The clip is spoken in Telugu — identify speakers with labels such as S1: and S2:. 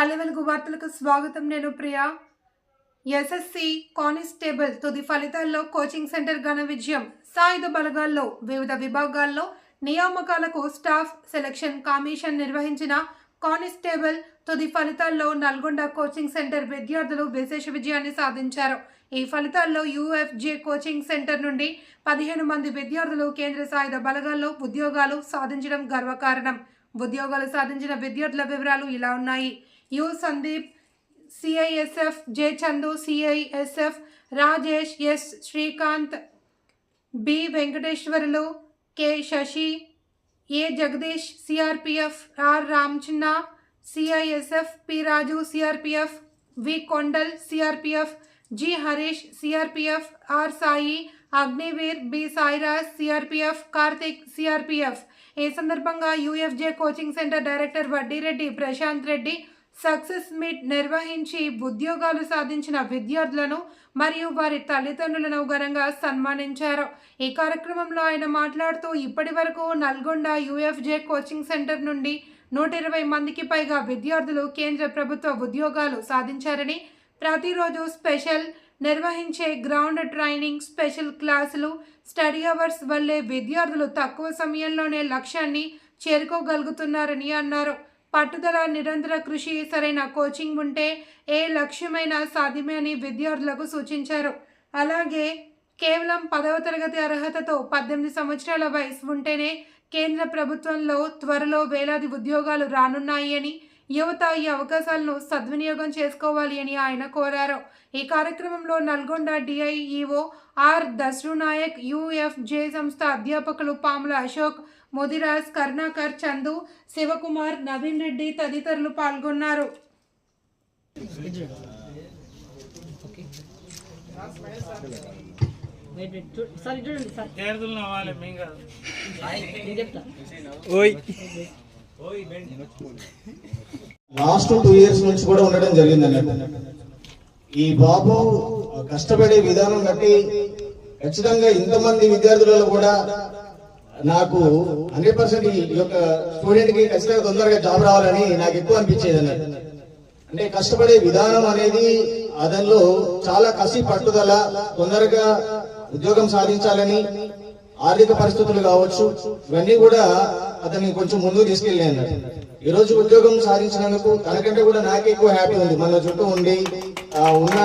S1: పల్లె వెలుగు వార్తలకు స్వాగతం నేను ప్రియా. ఎస్ఎస్సి కానిస్టేబుల్ తుది ఫలితాల్లో కోచింగ్ సెంటర్ ఘన విజయం. సాయుధ బలగాల్లో వివిధ విభాగాల్లో నియామకాలకు స్టాఫ్ సెలక్షన్ కమిషన్ నిర్వహించిన కానిస్టేబుల్ తుది ఫలితాల్లో నల్గొండ కోచింగ్ సెంటర్ విద్యార్థులు విశేష విజయాన్ని సాధించారు. ఈ ఫలితాల్లో యూఎఫ్జే కోచింగ్ సెంటర్ నుండి పదిహేను మంది విద్యార్థులు కేంద్ర సాయుధ బలగాల్లో ఉద్యోగాలు సాధించడం గర్వకారణం. ఉద్యోగాలు సాధించిన విద్యార్థుల వివరాలు ఇలా ఉన్నాయి. You Sandeep CISF J Chandu CISF Rajesh S Srikanth B Venkateswarulu K Sasi A Jagadish CRPF R Ramachinna CISF P Raju CRPF V Kondal CRPF G Harish CRPF R Sai Agniveer B Sairaj CRPF Karthik CRPF ఈ సందర్భంగా UFJ coaching centre director Vaddireddy Prashanth Reddy success meet నిర్వహించి ఉద్యోగాలు సాధించిన విద్యార్థులను మరియు వారి తల్లిదండ్రులను ఘనంగా సన్మానించారు. ఈ కార్యక్రమంలో ఆయన మాట్లాడుతూ ఇప్పటి వరకు నల్గొండ యూఎఫ్జే కోచింగ్ సెంటర్ నుండి నూట ఇరవై మందికి పైగా విద్యార్థులు కేంద్ర ప్రభుత్వ ఉద్యోగాలు సాధించారని ప్రతిరోజు స్పెషల్ నిర్వహించే గ్రౌండ్ ట్రైనింగ్ స్పెషల్ క్లాసులు స్టడీ అవర్స్ వల్లే విద్యార్థులు తక్కువ సమయంలోనే లక్ష్యాన్ని చేరుకోగలుగుతున్నారని అన్నారు. పట్టుదల నిరంతర కృషి సరైన కోచింగ్ ఉంటే ఏ లక్ష్యమైనా సాధ్యమే అని విద్యార్థులకు సూచించారు. అలాగే కేవలం పదవ తరగతి అర్హతతో పద్దెనిమిది సంవత్సరాల వయసు ఉంటేనే కేంద్ర ప్రభుత్వంలో త్వరలో వేలాది ఉద్యోగాలు రానున్నాయి అని యువత ఈ అవకాశాలను సద్వినియోగం చేసుకోవాలి అని ఆయన కోరారు. ఈ కార్యక్రమంలో Nalgonda DIEO R Dasru Nayak UFJ సంస్థ అధ్యాపకులు పాముల అశోక్ ముదిరాజ్ కరుణాకర్ చందు శివకుమార్ నవీన్ రెడ్డి తదితరులు పాల్గొన్నారు.
S2: ఓయ్.
S3: లాస్ట్ టూ ఇయర్స్ నుంచి కూడా ఉండడం జరిగింది ఈ బాబు కష్టపడే విధానం బట్టి ఖచ్చితంగా ఇంతమంది విద్యార్థులలో కూడా నాకు హండ్రెడ్ పర్సెంట్ ఈ యొక్క స్టూడెంట్కి ఖచ్చితంగా తొందరగా జాబ్ రావాలని నాకు ఎక్కువ అనిపించేది అన్నట్టు అంటే కష్టపడే విధానం అనేది అతనిలో చాలా కసి పట్టుదల తొందరగా ఉద్యోగం సాధించాలని ఆర్థిక పరిస్థితులు కావచ్చు ఇవన్నీ కూడా అతన్ని కొంచెం ముందుకు తీసుకెళ్ళాను ఈ రోజు ఉద్యోగం సాధించినందుకు తనకంటే కూడా నాకే ఎక్కువ హ్యాపీ ఉంది. మన చుట్టూ ఉండి ఉన్న